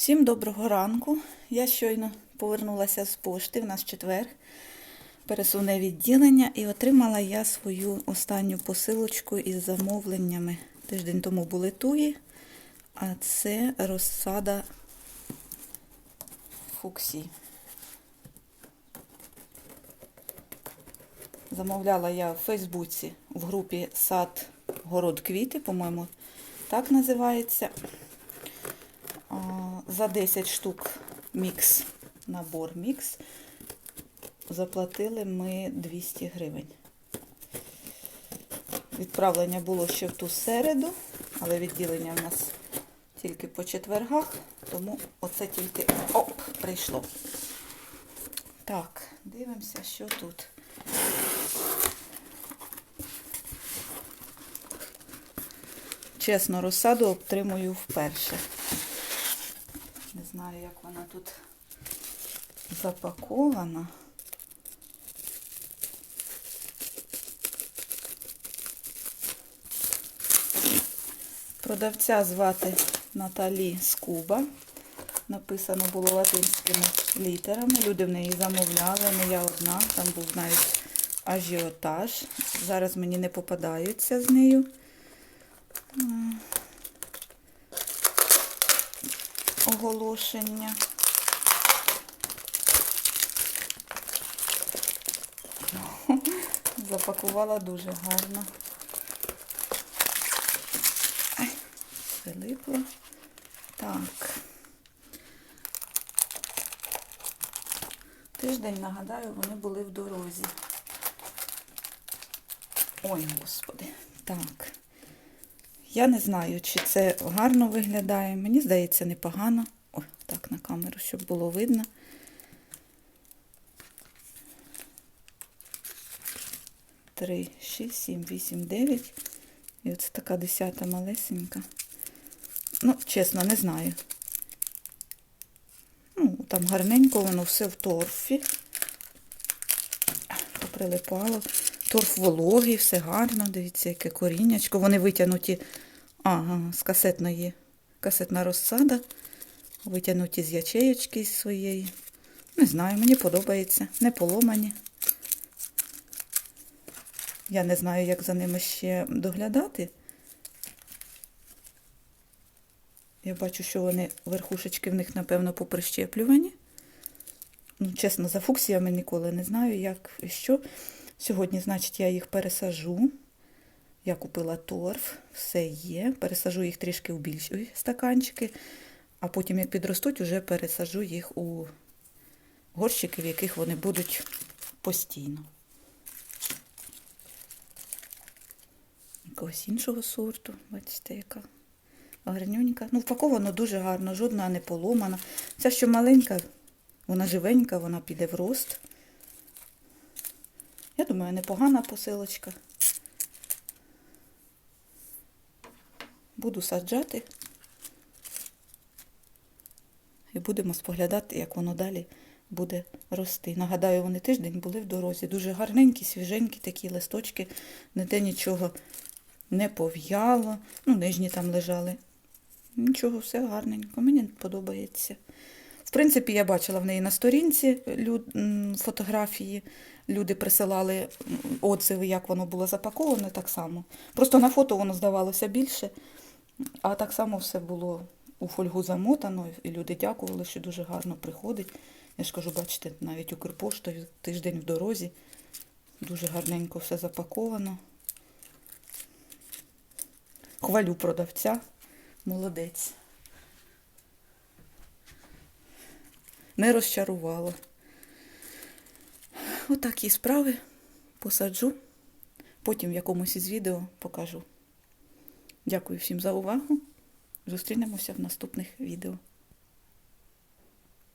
Всім доброго ранку. Я щойно повернулася з пошти, в нас четвер, пересувне відділення, і отримала я свою останню посилочку із замовленнями. Тиждень тому були туї, а це розсада фуксі. Замовляла я в Фейсбуці в групі Сад Город Квіти, по-моєму, так називається. За 10 штук мікс, набор мікс. Заплатили ми 200 гривень. Відправлення було ще в ту середу, але відділення в нас тільки по четвергах, тому оце тільки оп, прийшло. Так, дивимося, що тут. Чесно, розсаду отримую вперше. Знаю, як вона тут запакована. Продавця звати Наталі Скуба. Написано було латинськими літерами. Люди в неї замовляли, не я одна. Там був навіть ажіотаж. Зараз мені не попадаються з нею. Оголошення. Запакувала дуже гарно. Прилипло. Так. Тиждень, нагадаю, вони були в дорозі. Ой, господи. Так. Я не знаю, чи це гарно виглядає. Мені здається, непогано. Ой, так, на камеру, щоб було видно. Три, шість, сім, вісім, дев'ять. І оце така десята малесенька. Ну, чесно, не знаю. Ну, там гарненько, воно все в торфі. Поприлипало. Торф вологий, все гарно. Дивіться, яке коріннячко. Вони витягнуті ага, з касетної, касетна розсада. Витягнуті з ячеєчки своєї. Не знаю, мені подобається. Не поломані. Я не знаю, як за ними ще доглядати. Я бачу, що вони верхушечки в них, напевно, поприщеплювані. Ну, чесно, за фуксіями ніколи не знаю, як і що. Сьогодні, значить, я їх пересажу. Я купила торф, все є. Пересажу їх трішки в більші стаканчики, а потім, як підростуть, вже пересажу їх у горщики, в яких вони будуть постійно. Якогось іншого сорту. Бачите, яка гарнюнька. Ну, впаковано дуже гарно, жодна не поломана. Ця, що маленька, вона живенька, вона піде в рост. Я думаю, непогана посилочка. Буду саджати і будемо споглядати, як воно далі буде рости. Нагадаю, вони тиждень були в дорозі. Дуже гарненькі, свіженькі такі листочки, ніде нічого не пов'яло. Ну, нижні там лежали. Нічого, все гарненько, мені подобається. В принципі, я бачила в неї на сторінці фотографії. Люди присилали отзиви, як воно було запаковане, так само. Просто на фото воно здавалося більше, а так само все було у фольгу замотано, і люди дякували, що дуже гарно приходить. Я ж кажу, бачите, навіть Укрпоштою тиждень в дорозі. Дуже гарненько все запаковано. Хвалю продавця. Молодець. Не розчарувало. Отакі справи посаджу. Потім в якомусь із відео покажу. Дякую всім за увагу. Зустрінемося в наступних відео.